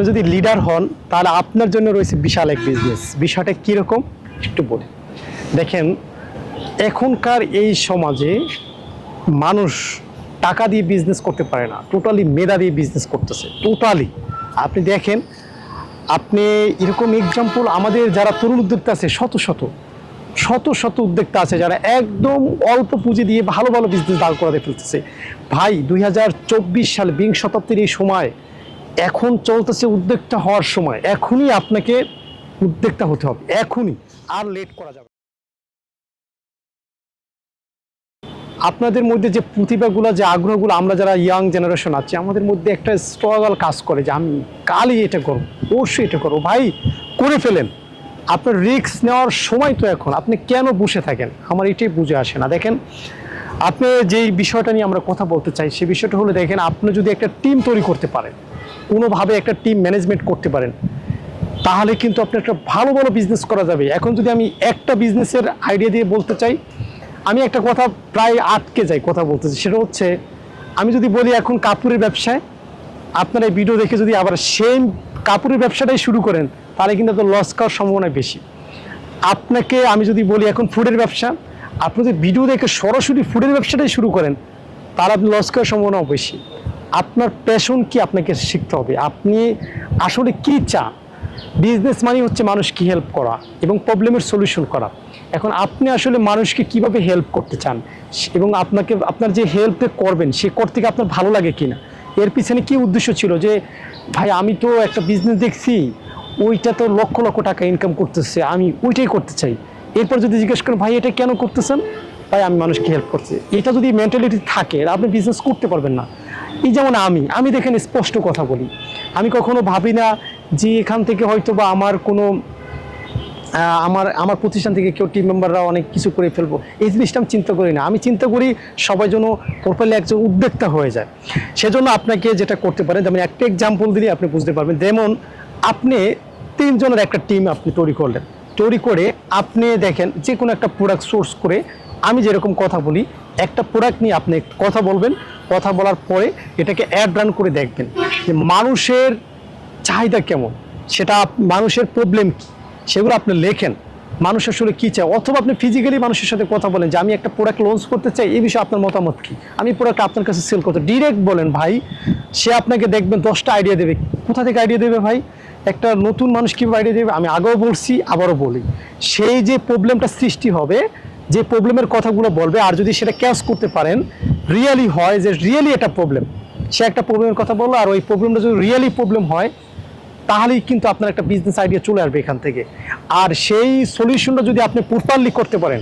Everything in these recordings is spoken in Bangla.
আপনি যদি লিডার হন, তাহলে আপনার জন্য রয়েছে বিশাল এক বিজনেস বিষয়টা কীরকম? একটু বলি। দেখেন, এখনকার এই সমাজে মানুষ টাকা দিয়ে বিজনেস করতে পারে না টোটালি মেধা দিয়ে বিজনেস করতেছে টোটালি আপনি দেখেন, আপনি এরকম এক্সাম্পল আমাদের যারা তরুণ উদ্যোক্তা আছে, শত শত শত শত উদ্যোক্তা আছে যারা একদম অল্প পুঁজি দিয়ে ভালো ভালো বিজনেস দাঁড় করাতে ফেলতেছে। ভাই, দুই হাজার চব্বিশ সাল বিং শতাব্দীর এই সময় এখন চলতেছে উদ্যোক্তা হওয়ার সময়। এখনই আপনাকে উদ্যোক্তা হতে হবে। এখনই। আর লেট করা যাবে। আপনাদের মধ্যে যে প্রতিভাগুলো, যে আগ্রহগুলো, আমরা যারা ইয়াং জেনারেশন আছি, আমাদের মধ্যে একটা স্ট্রাগল কাজ করে যে আমি কালই এটা করব, অবশ্যই এটা করব। ভাই, করে ফেলেন। আপনার রিস্ক নেওয়ার সময় তো এখন। আপনি কেন বসে থাকেন? আমার এটাই বুঝে আসে না। দেখেন, আপনি যেই বিষয়টা নিয়ে আমরা কথা বলতে চাই সেই বিষয়টা হলো, দেখেন, আপনি যদি একটা টিম তৈরি করতে পারেন কোনোভাবে একটা টিম ম্যানেজমেন্ট করতে পারেন, তাহলে কিন্তু আপনার একটা ভালো ভালো বিজনেস করা যাবে। এখন যদি আমি একটা বিজনেসের আইডিয়া দিয়ে বলতে চাই, আমি একটা কথা প্রায় আটকে যাই কথা বলতে চাই সেটা হচ্ছে, আমি যদি বলি এখন কাপড়ের ব্যবসায়, আপনার এই ভিডিও দেখে যদি আবার সেম কাপড়ের ব্যবসাটাই শুরু করেন, তাহলে কিন্তু আপনার লস খাওয়ার সম্ভাবনা বেশি। আপনাকে আমি যদি বলি এখন ফুডের ব্যবসা, আপনি যদি ভিডিও দেখে সরাসরি ফুডের ব্যবসাটাই শুরু করেন, তাহলে আপনি লস খাওয়ার সম্ভাবনাও বেশি। আপনার প্যাশন কি আপনাকে শিখতে হবে? আপনি আসলে কি চান? বিজনেস মানে হচ্ছে মানুষকে হেল্প করা এবং প্রবলেমের সলিউশন করা। এখন আপনি আসলে মানুষকে কীভাবে হেল্প করতে চান? এবং আপনাকে, আপনার যে হেল্পে করবেন, সে করতে আপনার ভালো লাগে কিনা? এর পিছনে কি উদ্দেশ্য ছিল যে, ভাই, আমি তো একটা বিজনেস দেখছি, ওইটা তো লক্ষ লক্ষ টাকা ইনকাম করতেছে, আমি ওইটাই করতে চাই। এরপর যদি জিজ্ঞেস করেন, ভাই, এটা কেন করতেছেন? ভাই, আমি মানুষকে হেল্প করছি। এটা যদি মেন্টালিটি থাকে, আপনি বিজনেস করতে পারবেন না। এই যেমন আমি আমি দেখেন স্পষ্ট কথা বলি। আমি কখনো ভাবি না যে এখান থেকে হয়তো বা আমার কোনো আমার আমার প্রতিষ্ঠান থেকে কেউ টিম মেম্বাররা অনেক কিছু করে ফেলব। এই জিনিসটা আমি চিন্তা করি না। আমি চিন্তা করি সবাই যেন প্রপারলি একজন উদ্যোক্তা হয়ে যায়। সেজন্য আপনাকে যেটা করতে পারেন, যেমন একটা এক্সাম্পল দিলে আপনি বুঝতে পারবেন। যেমন আপনি তিনজনের একটা টিম আপনি তৈরি করলেন। তৈরি করে আপনি দেখেন যে কোনো একটা প্রোডাক্ট সোর্স করে আমি যেরকম কথা বলি একটা প্রোডাক্ট নিয়ে আপনি কথা বলবেন, কথা বলার পরে এটাকে অ্যাড রান করে দেখবেন যে মানুষের চাহিদা কেমন, সেটা মানুষের প্রবলেম কি, সেগুলো আপনি লেখেন। মানুষ আসলে কী চায়? অথবা আপনি ফিজিক্যালি মানুষের সাথে কথা বলেন যে, আমি একটা প্রোডাক্ট লঞ্চ করতে চাই, এই বিষয়ে আপনার মতামত কি? আমি প্রোডাক্ট আপনার কাছে সেল করতে ডিরেক্ট বলেন, ভাই, সে আপনাকে দেখবেন দশটা আইডিয়া দেবে। কোথা থেকে আইডিয়া দেবে ভাই? একটা নতুন মানুষ কীভাবে আইডিয়া দেবে? আমি আগেও বলছি, আবারও বলি। সেই যে প্রবলেমটা সৃষ্টি হবে যে প্রবলেমের কথাগুলো বলবে আর যদি সেটা ক্যাচ করতে পারেন রিয়েলি হয় যে রিয়েলি একটা প্রবলেম সে একটা প্রবলেমের কথা বলল আর ওই প্রবলেমটা যদি রিয়েলি প্রবলেম হয়, তাহলেই কিন্তু আপনার একটা বিজনেস আইডিয়া চলে আসবে এখান থেকে। আর সেই সলিউশনটা যদি আপনি প্রপারলি করতে পারেন,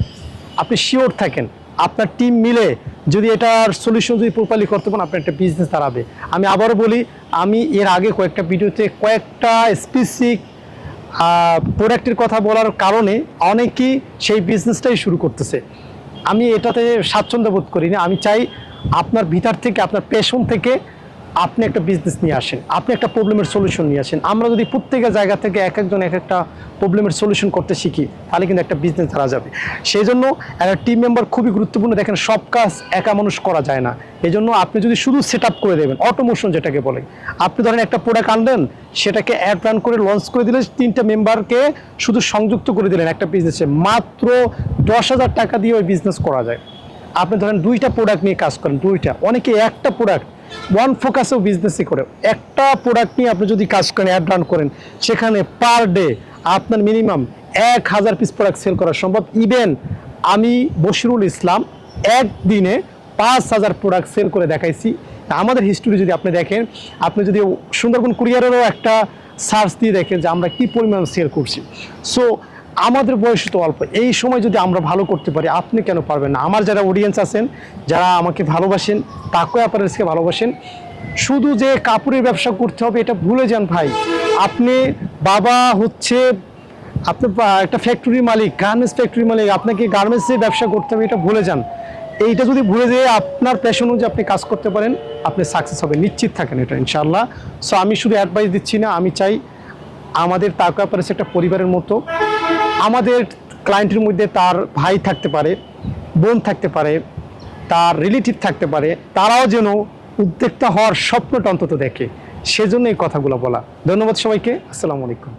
আপনি শিওর থাকেন, আপনার টিম মিলে যদি এটার সলিউশন যদি প্রপারলি করতে পারেন, আপনার একটা বিজনেস দাঁড়াবে। আমি আবারও বলি, আমি এর আগে কয়েকটা ভিডিওতে কয়েকটা স্পেসিফিক প্রোডাক্টের কথা বলার কারণে অনেকেই সেই বিজনেসটাই শুরু করতেছে। আমি এটাতে স্বাচ্ছন্দ্য বোধ করি না। আমি চাই আপনার ভিতর থেকে, আপনার পেশন থেকে আপনি একটা বিজনেস নিয়ে আসেন। আপনি একটা প্রবলেমের সলিউশন নিয়ে আসেন। আমরা যদি প্রত্যেকের জায়গা থেকে এক একজন এক একটা প্রবলেমের সলিউশন করতে শিখি, তাহলে কিন্তু একটা বিজনেস ধরা যাবে। সেই জন্য একটা টিম মেম্বার খুবই গুরুত্বপূর্ণ। দেখেন, সব কাজ একা মানুষ করা যায় না। এই জন্য আপনি যদি শুধু সেট করে দেবেন অটোমোশন যেটাকে বলে, আপনি ধরেন একটা প্রোডাক্ট আনলেন সেটাকে অ্যাড রান করে লঞ্চ করে দিলে তিনটা মেম্বারকে শুধু সংযুক্ত করে দিলেন একটা বিজনেসে মাত্র দশ হাজার টাকা দিয়ে ওই বিজনেস করা যায়। আপনি ধরেন দুইটা প্রোডাক্ট নিয়ে কাজ করেন, দুইটা। অনেকে একটা প্রোডাক্ট ওয়ান ফোকাসেও বিজনেসই করে। একটা প্রোডাক্ট নিয়ে আপনি যদি কাজ করেন অ্যাড রান করেন, সেখানে পার ডে আপনার মিনিমাম এক হাজার পিস প্রোডাক্ট সেল করা সম্ভব। ইভেন আমি বশিরুল ইসলাম একদিনে পাঁচ হাজার প্রোডাক্ট সেল করে দেখাইছি। আমাদের হিস্টোরি যদি আপনি দেখেন, আপনি যদি সুন্দরবন কুরিয়ারেরও একটা সার্চ দিয়ে দেখেন যে আমরা কি পরিমাণ সেল করছি। সো আমাদের বয়স তো অল্প। এই সময় যদি আমরা ভালো করতে পারি, আপনি কেন পারবেন না? আমার যারা অডিয়েন্স আছেন, যারা আমাকে ভালোবাসেন, তাকেও অ্যাপারেন্সকে ভালোবাসেন। শুধু যে কাপড়ের ব্যবসা করতে হবে, এটা ভুলে যান ভাই। আপনি বাবা হচ্ছে আপনি বা- একটা ফ্যাক্টরি মালিক গার্মেন্টস ফ্যাক্টরি মালিক, আপনাকে গার্মেন্টসে ব্যবসা করতে হবে, এটা ভুলে যান। এইটা যদি ভুলে যেয়ে আপনার প্যাশন অনুযায়ী আপনি কাজ করতে পারেন, আপনি সাকসেস হবে। নিশ্চিত থাকেন এটা ইনশাল্লাহ সো আমি শুধু অ্যাডভাইস দিচ্ছি না, আমি চাই আমাদের তারকা প্যারেস একটা পরিবারের মতো, আমাদের ক্লায়েন্টের মধ্যে তার ভাই থাকতে পারে, বোন থাকতে পারে, তার রিলেটিভ থাকতে পারে, তারাও যেন উদ্যোক্তা হওয়ার স্বপ্নটা অন্তত দেখে। সেজন্য এই কথাগুলো বলা। ধন্যবাদ সবাইকে। আসসালামু আলাইকুম।